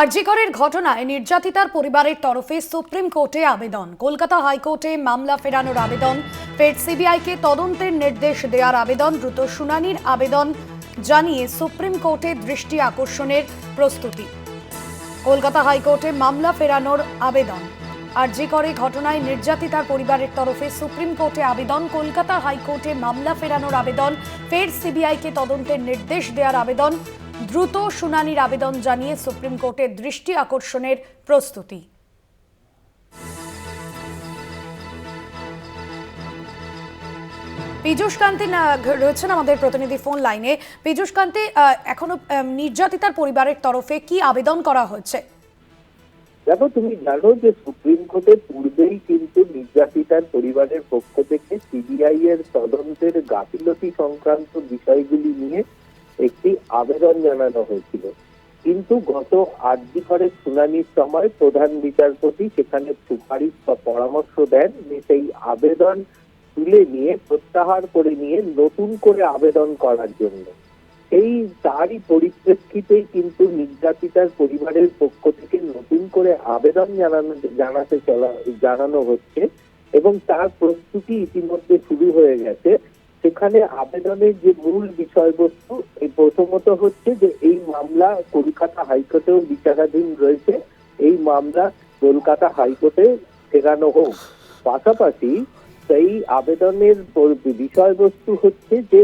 আরজিকরের ঘটনায় নির্যাতিতার পরিবারের তরফে সুপ্রিম কোর্টে আবেদন। কলকাতা হাইকোর্টে মামলা ফেরানোর আবেদন। ফের সিবিআইকে তদন্তের নির্দেশ দেওয়ার আবেদন। দ্রুত শুনানির আবেদন জানিয়ে সুপ্রিম কোর্টে দৃষ্টি আকর্ষণের প্রস্তুতি। কলকাতা হাইকোর্টে মামলা ফেরানোর আবেদন। আরজি করে ঘটনায় নির্যাতিতার পরিবারের তরফে সুপ্রিম কোর্টে আবেদন। কলকাতা হাইকোর্টে মামলা ফেরানোর আবেদন। ফের সিবিআইকে তদন্তের নির্দেশ দেওয়ার আবেদন। দ্রুত শুনানির আবেদন জানিয়ে সুপ্রিম কোর্টের দৃষ্টি আকর্ষণের প্রস্তুতি। পীযূষ কান্তি রয়েছেন আমাদের প্রতিনিধি ফোন লাইনে। পীযূষ কান্তি এখনও নির্যাতিতার পরিবারের তরফে কি আবেদন করা হয়েছে? দেখো, তুমি জানো যে সুপ্রিম কোর্টে পূর্বেই কিন্তু নির্যাতিতার পরিবারের পক্ষ থেকে সিবিআই এর তদন্তের গাফিলতি সংক্রান্ত বিষয়গুলি নিয়ে একটি আবেদন জানানো হয়েছিল। কিন্তু গত আরজি ঘরের শুনানির সময় প্রধান বিচারপতি সেখানে সুপারিশ বা পরামর্শ দেন যে সেই আবেদন তুলে নিয়ে, প্রত্যাহার করে নিয়ে নতুন করে আবেদন করার জন্য। এই তারই পরিপ্রেক্ষিতেই কিন্তু নির্যাতিতার পরিবারের পক্ষ থেকে নতুন করে আবেদন জানানো, জানাতে চলা, জানানো হচ্ছে এবং তার প্রস্তুতি ইতিমধ্যে শুরু হয়ে গেছে। সেখানে আবেদনের যে মূল বিষয়বস্তু, এই প্রথমত হচ্ছে যে এই মামলা কলকাতা হাইকোর্টেও বিচারাধীন রয়েছে। এই মামলা কলকাতা হাইকোর্টে ফেরানো হোক। পাশাপাশি সেই আবেদনের বিষয়বস্তু হচ্ছে যে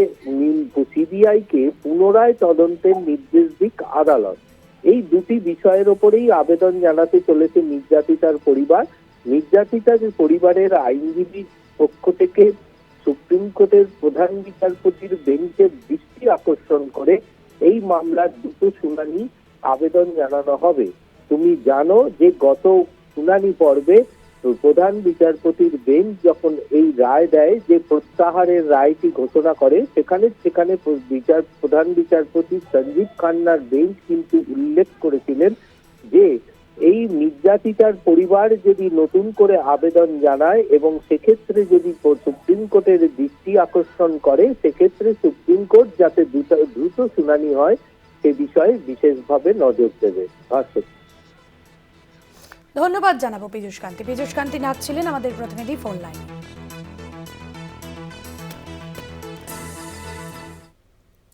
সিবিআই কে পুনরায় তদন্তের নির্দেশ দিক আদালত। এই দুটি বিষয়ের ওপরেই আবেদন জানাতে চলেছে নির্যাতিতার পরিবার। নির্যাতিতার পরিবারের আইনজীবী পক্ষ থেকে সুপ্রিম কোর্টের প্রধান বিচারপতির বেঞ্চে দৃষ্টি আকর্ষণ করে, এই মামলার দুটো শুনানি আবেদন জানানো হবে। তুমি জানো যে গত শুনানি পর্বে প্রধান বিচারপতির বেঞ্চ যখন এই রায় দেয় যে প্রত্যাহারের রায়টি ঘোষণা করে, সেখানে সেখানে বিচার প্রধান বিচারপতি সঞ্জীব খান্নার বেঞ্চ কিন্তু উল্লেখ করেছিলেন এই নির্যাতিতার পরিবার যদি নতুন করে আবেদন জানায় এবং সেক্ষেত্রে যদি সুপ্রিম কোর্টের দৃষ্টি আকর্ষণ করে, সেক্ষেত্রে সুপ্রিম কোর্ট যাতে দ্রুত শুনানি হয়, সে বিষয়ে বিশেষভাবে নজর দেবে। ধন্যবাদ জানাব পীযুষ কান্তি। পীযুষ কান্তি নাক ছিলেন আমাদের প্রতিনিধি ফোন লাইনে।